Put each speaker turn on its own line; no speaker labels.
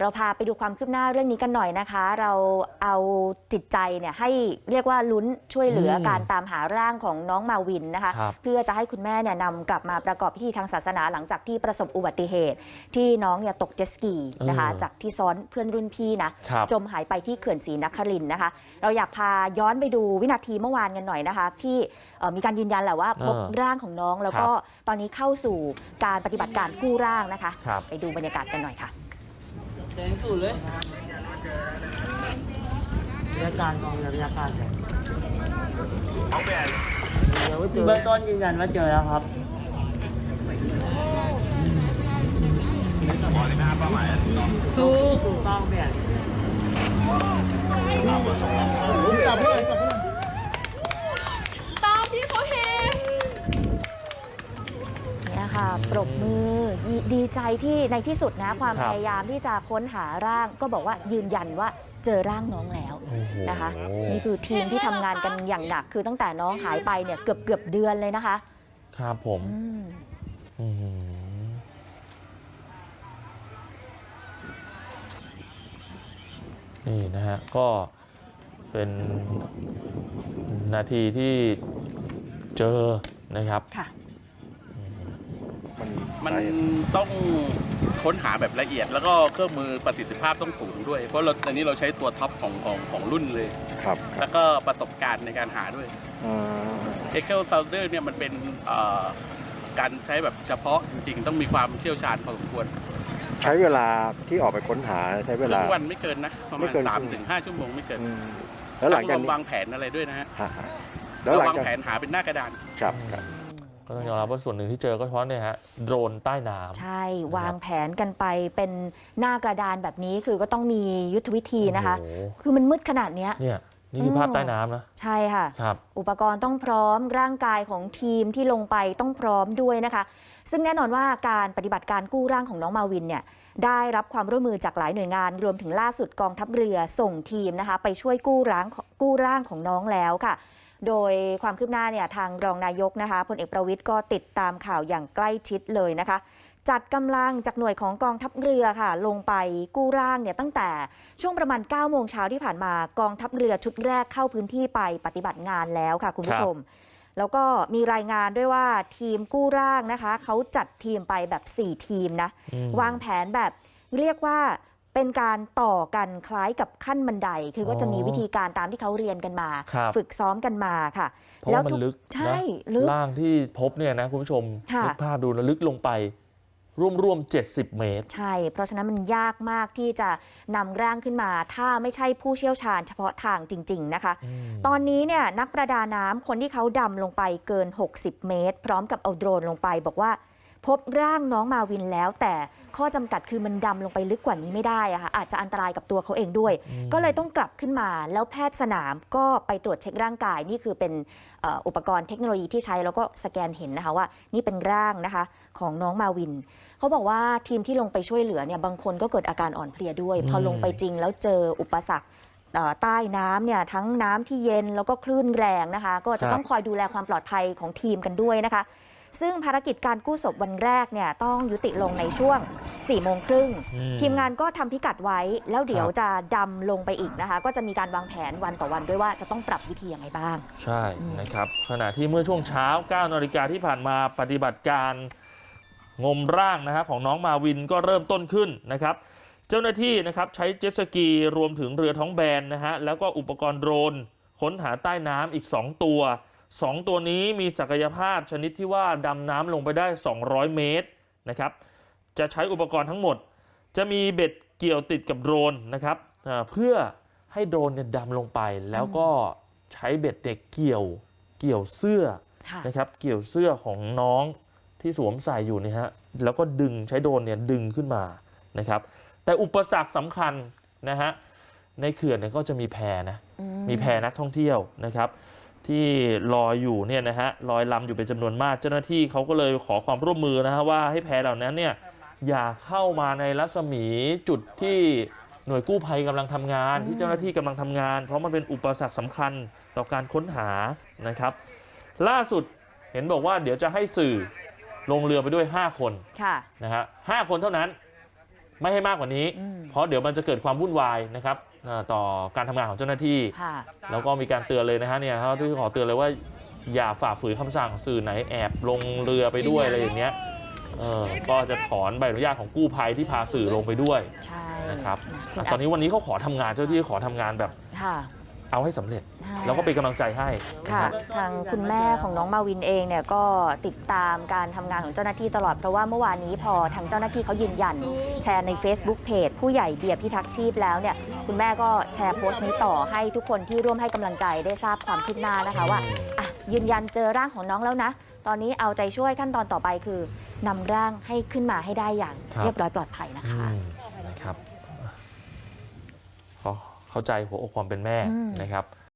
เราพาไปดูความคืบหน้าเรื่องนี้กันหน่อยนะคะ เราเอาจิตใจเนี่ยให้เรียกว่าลุ้นช่วยเหลืออ
ม
การตามหาร่างของน้องมาวินนะคะ
ครับ
เพื่อจะให้คุณแม่เนี่ยนำกลับมาประกอบพิธีทางศาสนาหลังจากที่ประสบอุบัติเหตุ ที่น้องเนี่ยตกเจ็ตสกีนะคะ
เออ
จากที่ซ้อนเพื่อนรุ่นพี่นะครับจมหายไปที่เขื่อนศรีนครินทร์นะคะ เราอยากพาย้อนไปดูวินาทีเมื่อวานกันหน่อยนะคะที่เอ่อมีการยืนยันแหละว่าพบ
เออ
ร่างของน้องแล้วก็ตอนนี้เข้าสู่การปฏิบัติการกู้ร่างนะคะ
ครับ
ไปดูบรรยากาศกันหน่อยค่ะ
แดงสุดเลยวิทยาการกองวิทยาการเลยเบื้องต้นยืนยันว่าเจอแล้วครับถูกถูกต้องเปลี่ยน
เนี่ย ค่ะ ปรบมือดีดีใจที่ในที่สุดนะ ความ
ครับ
พยายามที่จะค้นหาร่าง ก็บอกว่ายืนยันว่าเจอร่างน้องแล้ว
โอ้โห
นะคะ นี่คือทีมที่ทำงานกันอย่างหนัก คือตั้งแต่น้องหายไปเนี่ยเกือบเกือบเดือนเลยนะคะ
ครับผม
อืม
อื้อหือนี่นะฮะ ก็เป็นนาทีที่เจอนะครับ
ค่ะ
มันต้องค้นหาแบบละเอียด แล้วก็เครื่องมือประสิทธิภาพต้องสูงด้วย เพราะเราอันนี้เราใช้ตัวท็อปของของของรุ่นเลย
ครับครั
แล้
บ
วก็ประสบการณ์ในการหาด้วย
อ่า
เอ็กเ l ลซาวเดอร์เนี่ยมันเป็นเอ่อการใช้แบบเฉพาะจริงๆ ต้องมีความเชี่ยวชาญพอสมควร
ใช้เวลาที่ออกไปค้นหาใช้
ค
เว
รึ่
ลา
งวันไม่เกินนะ ประ
ไม่
มาณ
เกิน
สามถึงห้าชั่วโมงไม่เกิน
อืมแล้วหลังจาก
ต้อง
นี้
วางแผนอะไรด้วยนะฮะ
ฮะฮะแล้วหลัง
วาง
จาก
แผนหาเป็นหน้า กระดาน
ครับครับ
ก็ต้องยอมรับว่าส่วนหนึ่งที่เจอก็เพราะเนี่ยฮะโดรนใต้น้ำ
ใช่วางแผนกันไปเป็นหน้ากระดานแบบนี้คือก็ต้องมียุทธวิธีนะคะ
โอ้โห
คือมันมืดขนาดเนี้ย
เนี่ยนี่คือภาพ
อืม
ใต้น้ำนะ
ใช่ค่ะ
ครับ
อุปกรณ์ต้องพร้อมร่างกายของทีมที่ลงไปต้องพร้อมด้วยนะคะ ซึ่งแน่นอนว่าการปฏิบัติการกู้ร่างของน้องมาวินเนี่ยได้รับความร่วมมือจากหลายหน่วยงาน รวมถึงล่าสุดกองทัพเรือส่งทีมนะคะ ไปช่วยกู้ร่างกู้ร่างของน้องแล้วค่ะ โดยความคืบหน้าเนี่ยทางรองนายกนะคะพลเอกประวิทย์ก็ติดตามข่าวอย่างใกล้ชิดเลยนะคะ จัดกำลังจากหน่วยของกองทัพเรือค่ะ ลงไปกู้ร่างเนี่ยตั้งแต่ช่วงประมาณ 9 โมงเช้าที่ผ่านมากองทัพเรือชุดแรกเข้าพื้นที่ไปปฏิบัติงานแล้วค่ะคุณผู้ชม แล้วก็มีรายงานด้วยว่าทีมกู้ร่างนะคะเขาจัดทีมไปแบบ 4 ทีมนะ
อืม
วางแผนแบบเรียกว่า เป็นการต่อกันคล้ายกับขั้นบันได คือก็จะมีวิธีการตามที่เขาเรียนกันมา
ครับ
ฝึกซ้อมกันมาค่ะ
เพราะว่ามัน
ทุก
ลึก
ใช่
นะ
ลึก
ล่างที่พบเนี่ยนะคุณผู้ชม
ค่ะ
นึกภาพดูนะลึกลงไป ร่วมๆ 70 เมตร
ใช่ เพราะฉะนั้นมันยากมากที่จะนำร่างขึ้นมา ถ้าไม่ใช่ผู้เชี่ยวชาญเฉพาะทางจริง ๆ นะคะ
อืม
ตอนนี้เนี่ยนักประดาน้ำคนที่เขาดำลงไปเกิน 60 เมตร พร้อมกับเอาโดรนลงไป บอกว่า พบร่างน้องมาวินแล้วแต่ข้อจำกัดคือมันดำลงไปลึกกว่านี้ไม่ได้อะค่ะอาจจะอันตรายกับตัวเขาเองด้วย
อืม
ก็เลยต้องกลับขึ้นมา แล้วแพทย์สนามก็ไปตรวจเช็คร่างกาย นี่คือเป็นเอ่ออุปกรณ์เทคโนโลยีที่ใช้แล้วก็สแกนเห็นนะคะว่า นี่เป็นร่างนะคะของน้องมาวิน เขาบอกว่าทีมที่ลงไปช่วยเหลือเนี่ยบางคนก็เกิดอาการอ่อนเพลียด้วย พอลงไปจริงแล้วเจออุปสรรคเอ่อใต้น้ำเนี่ยทั้งน้ำที่เย็นแล้วก็คลื่นแรงนะคะ ก็จะ
ครับ
ต้องคอยดูแลความปลอดภัยของทีมกันด้วยนะคะ ซึ่งภารกิจการกู้ศพวันแรกเนี่ยต้องยุติลงในช่วง4โมงครึ่ง
อื
ทีมงานก็ทำพิกัดไว้ แล้วเดี๋ยว
ครับ
จะดำลงไปอีกนะคะ ก็จะมีการวางแผนวันต่อวันด้วยว่าจะต้องปรับวิธียังไงบ้าง
ใช่นะครับ ขณะที่เมื่อช่วงเช้า9นาฬิกาที่ผ่านมาปฏิบัติการงมร่างนะฮะของน้องมาวินก็เริ่มต้นขึ้นนะครับ เจ้าหน้าที่นะครับใช้เจ็ตสกีรวมถึงเรือท้องแบนนะฮะแล้วก็อุปกรณ์โดรนค้นหาใต้น้ำอีก 2 ตัว 2 ตัวนี้มีศักยภาพชนิดที่ว่าดำน้ำลงไปได้ 200 เมตรนะครับ จะใช้อุปกรณ์ทั้งหมด จะมีเบ็ดเกี่ยวติดกับโดรนนะครับอ่าเพื่อให้โดรนเนี่ยดำลงไป แล้วก็ใช้เบ็ดเด็กเกี่ยวเกี่ยวเสื้อ
ค่ะ
นะครับเกี่ยวเสื้อของน้องที่สวมใส่อยู่เนี่ยฮะแล้วก็ดึงใช้โดรนเนี่ยดึงขึ้นมานะครับ แต่อุปสรรคสำคัญนะฮะในเขื่อนเนี่ยก็จะมีแพนะ
อื
มีแพนักท่องเที่ยวนะครับ ที่ลอยอยู่เนี่ยนะฮะลอยลำอยู่เป็นจำนวนมาก เจ้าหน้าที่เขาก็เลยขอความร่วมมือนะฮะว่าให้แพเหล่านั้นเนี่ยอย่าเข้ามาในรัศมีจุดที่หน่วยกู้ภัยกำลังทำงาน ที่เจ้าหน้าที่กำลังทำงาน เพราะมันเป็นอุปสรรคสำคัญต่อการค้นหานะครับ ล่าสุดเห็นบอกว่าเดี๋ยวจะให้สื่อลงเรือไปด้วย 5 คน
ค่ะ
นะฮะห้าคนเท่านั้น ไม่ให้มากกว่านี้
อืม
เพราะเดี๋ยวมันจะเกิดความวุ่นวายนะครับเอ่อ ต่อการทำงานของเจ้าหน้าที่
ค่ะ
แล้วก็มีการเตือนเลยนะฮะเนี่ยเขาที่ขอเตือนเลยว่าอย่าฝ่าฝืนคำสั่งสื่อไหนแอบลงเรือไปด้วยอะไรอย่างเงี้ยเออก็จะถอนใบอนุญาตของกู้ภัยที่พาสื่อลงไปด้วย
ใช่
นะครับ
คุณ
อะตอนนี้วันนี้เขาขอทำงานเจ้าที่ขอทำงานแบบ
ค่ะ
เอาให้สำเร็จ
ใช่
แล้วก็เป็นกำลังใจให้นะ
ค่ะ
ฮะ
ทางคุณแม่ของน้องมาวินเองเนี่ยก็ติดตามการทำงานของเจ้าหน้าที่ตลอด เพราะว่าเมื่อวานนี้พอทางเจ้าหน้าที่เขายืนยัน แชร์ใน Facebook เพจผู้ใหญ่เบียร์พิทักษ์ชีพแล้วเนี่ย คุณแม่ก็แชร์โพสต์นี้ต่อให้ทุกคนที่ร่วมให้กำลังใจได้ทราบความคืบหน้านะคะว่าอะยืนยันเจอร่างของน้องแล้วนะ ตอนนี้เอาใจช่วยขั้นตอนต่อไปคือนำร่างให้ขึ้นมาให้ได้อย่าง
ครับ
เรียบร้อยปลอดภัยนะคะ
อืมนะครับเขาเข้าใจหัวอกความเป็นแม่
อืม
นะครับ